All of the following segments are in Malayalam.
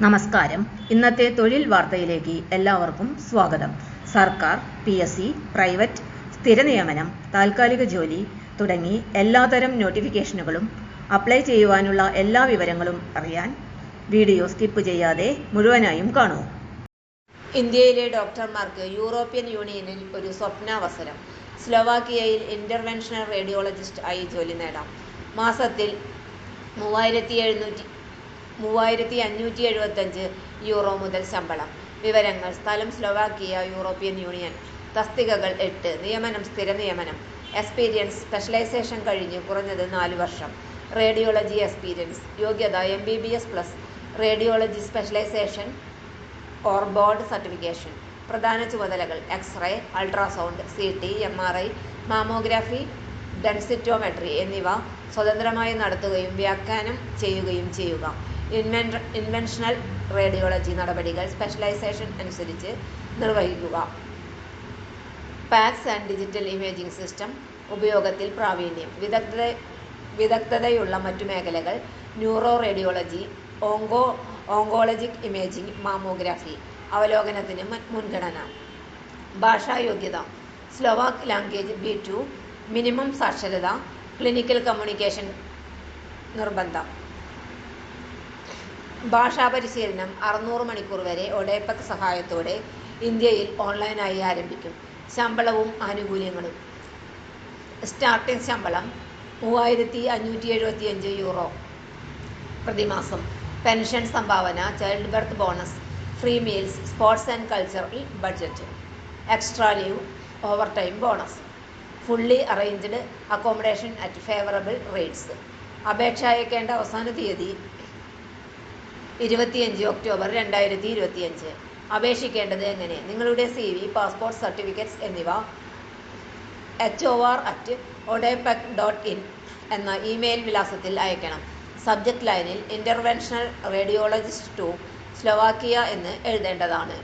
നമസ്കാരം. ഇന്നത്തെ തൊഴിൽ വാർത്തയിലേക്ക് എല്ലാവർക്കും സ്വാഗതം. സർക്കാർ പി എസ് സി പ്രൈവറ്റ് സ്ഥിര നിയമനം താൽക്കാലിക ജോലി തുടങ്ങി എല്ലാതരം നോട്ടിഫിക്കേഷനുകളും അപ്ലൈ ചെയ്യുവാനുള്ള എല്ലാ വിവരങ്ങളും അറിയാൻ വീഡിയോ സ്കിപ്പ് ചെയ്യാതെ മുഴുവനായും കാണൂ. ഇന്ത്യയിലെ ഡോക്ടർമാർക്ക് യൂറോപ്യൻ യൂണിയനിൽ ഒരു സ്വപ്നാവസരം. സ്ലോവാക്കിയയിൽ ഇന്റർവെൻഷണൽ റേഡിയോളജിസ്റ്റ് ആയി ജോലി നേടാം. മാസത്തിൽ മൂവായിരത്തി എഴുന്നൂറ്റി മൂവായിരത്തി അഞ്ഞൂറ്റി എഴുപത്തഞ്ച് യൂറോ മുതൽ ശമ്പളം. വിവരങ്ങൾ. സ്ഥലം സ്ലോവാക്കിയ യൂറോപ്യൻ യൂണിയൻ. തസ്തികകൾ എട്ട്. നിയമനം. സ്ഥിര നിയമനം. എക്സ്പീരിയൻസ്. സ്പെഷ്യലൈസേഷൻ കഴിഞ്ഞ് കുറഞ്ഞത് നാല് വർഷം. Radiology experience. യോഗ്യത M B B S plus. Radiology specialisation or board certification. പ്രധാന ചുമതലകൾ. X-ray ultrasound C T M R I mammography densitometry എന്നിവ സ്വതന്ത്രമായി നടത്തുകയും വ്യാഖ്യാനം ചെയ്യുകയും ചെയ്യുക. ഇൻവെൻഷണൽ റേഡിയോളജി നടപടികൾ സ്പെഷ്യലൈസേഷൻ അനുസരിച്ച് നിർവഹിക്കുക. PACS and digital imaging system ഉപയോഗത്തിൽ പ്രാവീണ്യം. വിദഗ്ധ വിദഗ്ധതയുള്ള മറ്റു മേഖലകൾ neuro radiology onco oncologic imaging mammography അവലോകനത്തിന് മുൻഗണന. ഭാഷായോഗ്യത Slovak language B two minimum സാക്ഷരത ക്ലിനിക്കൽ കമ്മ്യൂണിക്കേഷൻ നിർബന്ധം. ഭാഷാ പരിശീലനം അറുന്നൂറ് മണിക്കൂർ വരെ ഒഡേപക് സഹായത്തോടെ ഇന്ത്യയിൽ ഓൺലൈനായി ആരംഭിക്കും. ശമ്പളവും ആനുകൂല്യങ്ങളും. സ്റ്റാർട്ടിംഗ് ശമ്പളം മൂവായിരത്തി അഞ്ഞൂറ്റി എഴുപത്തിയഞ്ച് യൂറോ പ്രതിമാസം. പെൻഷൻ സംഭാവന child birth bonus free meals sports and cultural budget. Extra leave overtime bonus. Fully arranged accommodation at favourable rates. അപേക്ഷ അയക്കേണ്ട അവസാന തീയതി ഇരുപത്തിയഞ്ച് ഒക്ടോബർ രണ്ടായിരത്തി ഇരുപത്തിയഞ്ച് അപേക്ഷിക്കേണ്ടത് എങ്ങനെ? നിങ്ങളുടെ സി വി പാസ്പോർട്ട് സർട്ടിഫിക്കറ്റ്സ് എന്നിവ H O R at ODEPC dot in എന്ന ഇമെയിൽ വിലാസത്തിൽ അയക്കണം സബ്ജക്റ്റ് ലൈനിൽ ഇന്റർവെൻഷണൽ റേഡിയോളജിസ്റ്റ് ടു സ്ലോവാക്കിയ എന്ന് എഴുതേണ്ടതാണ്.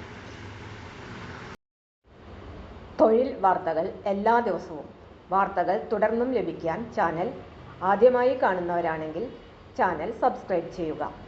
തൊഴിൽ വാർത്തകൾ എല്ലാ ദിവസവും. വാർത്തകൾ തുടർന്നും ലഭിക്കാൻ ചാനൽ ആദ്യമായി കാണുന്നവരാണെങ്കിൽ ചാനൽ സബ്സ്ക്രൈബ് ചെയ്യുക.